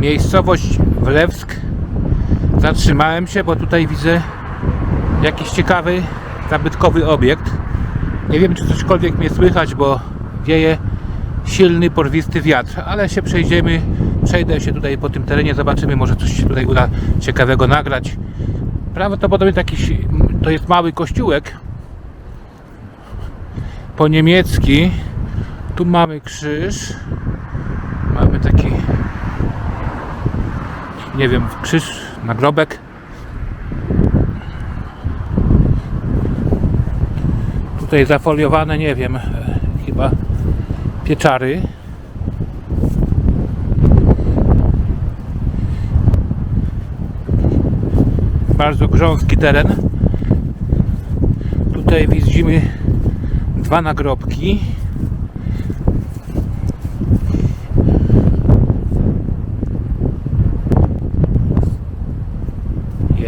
Miejscowość Wlewsk. Zatrzymałem się, bo tutaj widzę jakiś ciekawy, zabytkowy obiekt. Nie wiem, czy cośkolwiek mnie słychać, bo wieje silny, porwisty wiatr, ale się przejdziemy, przejdę się tutaj po tym terenie, zobaczymy, może coś się tutaj uda ciekawego nagrać. Prawdopodobnie taki, to jest mały kościółek po niemiecki. Tu mamy krzyż. Mamy taki nie wiem, krzyż, nagrobek. Tutaj zafoliowane, nie wiem, e, chyba pieczary. Bardzo grząski teren. Tutaj widzimy dwa nagrobki.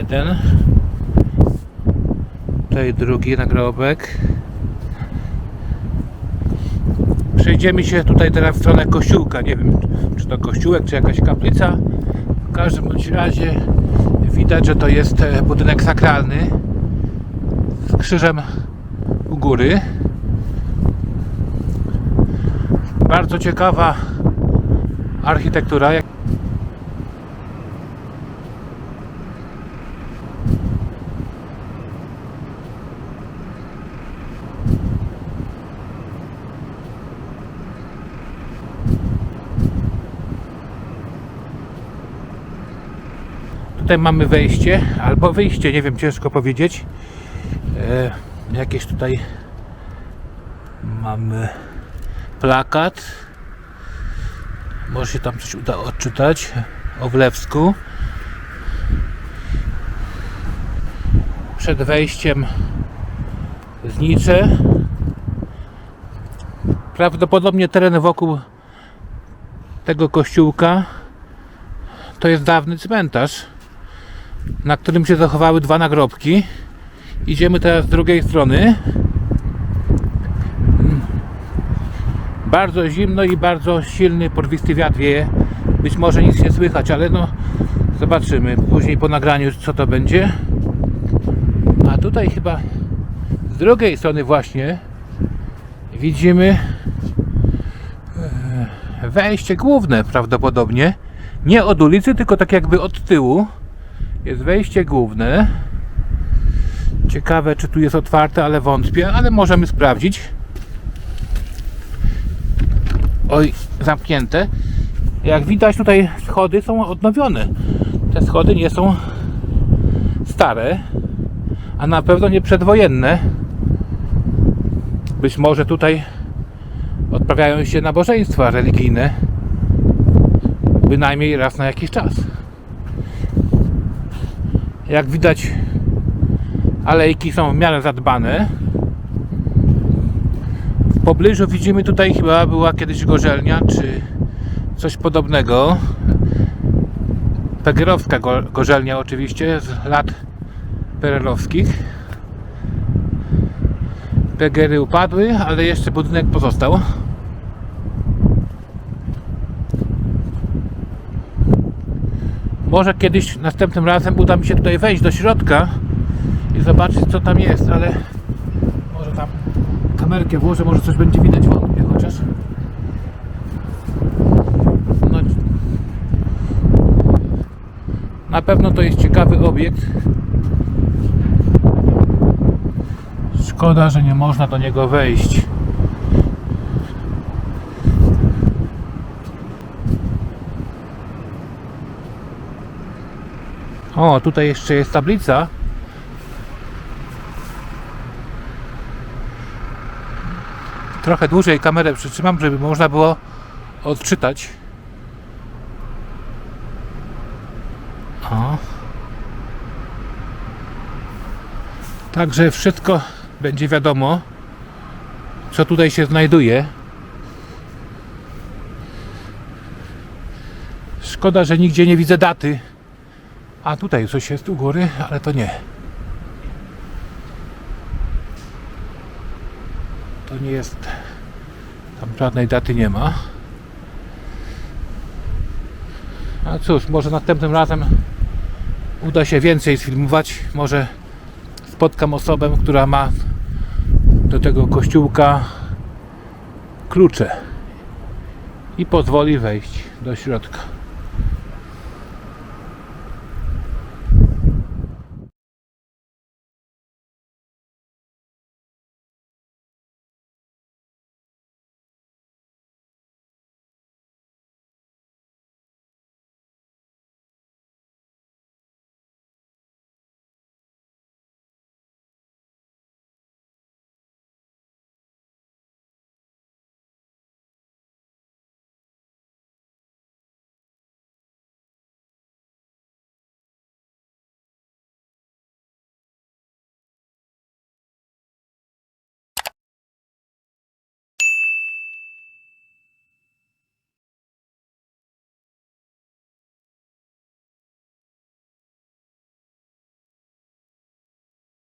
Jeden. Tutaj drugi nagrobek. Przejdziemy się tutaj teraz w stronę kościółka. Nie wiem, czy to kościółek, czy jakaś kaplica. W każdym bądź razie widać, że to jest e, budynek sakralny z krzyżem u góry. Bardzo ciekawa architektura. Tutaj mamy wejście albo wyjście, nie wiem, ciężko powiedzieć. E, jakieś tutaj mamy plakat. Może się tam coś uda odczytać o Wlewsku. Przed wejściem znicze. Prawdopodobnie teren wokół tego kościółka to jest dawny cmentarz na którym się zachowały dwa nagrobki. Idziemy teraz z drugiej strony. Bardzo zimno i bardzo silny, porwisty wiatr wieje. Być może nic nie słychać, ale no zobaczymy później po nagraniu co to będzie. A tutaj chyba z drugiej strony właśnie widzimy e, wejście główne prawdopodobnie. Nie od ulicy, tylko tak jakby od tyłu. Jest wejście główne. Ciekawe, czy tu jest otwarte, ale wątpię, ale możemy sprawdzić. Oj, zamknięte. Jak widać, tutaj schody są odnowione. Te schody nie są stare, a na pewno nie przedwojenne. Być może tutaj odprawiają się nabożeństwa religijne, bynajmniej raz na jakiś czas. Jak widać, alejki są w miarę zadbane. W pobliżu widzimy tutaj chyba była kiedyś gorzelnia, czy coś podobnego. Pegerowska go- gorzelnia oczywiście z lat perelowskich. Pegery upadły, ale jeszcze budynek pozostał. Może kiedyś, następnym razem uda mi się tutaj wejść do środka i zobaczyć co tam jest, ale może tam kamerkę włożę, może coś będzie widać, wątpię chociaż. No, na pewno to jest ciekawy obiekt. Szkoda, że nie można do niego wejść. O, tutaj jeszcze jest tablica. Trochę dłużej kamerę przytrzymam, żeby można było odczytać. O. Także wszystko będzie wiadomo, co tutaj się znajduje. Szkoda, że nigdzie nie widzę daty. A tutaj coś jest u góry, ale to nie. To nie jest. Tam żadnej daty nie ma. A cóż, może następnym razem uda się więcej sfilmować. Może spotkam osobę, która ma do tego kościółka klucze i pozwoli wejść do środka.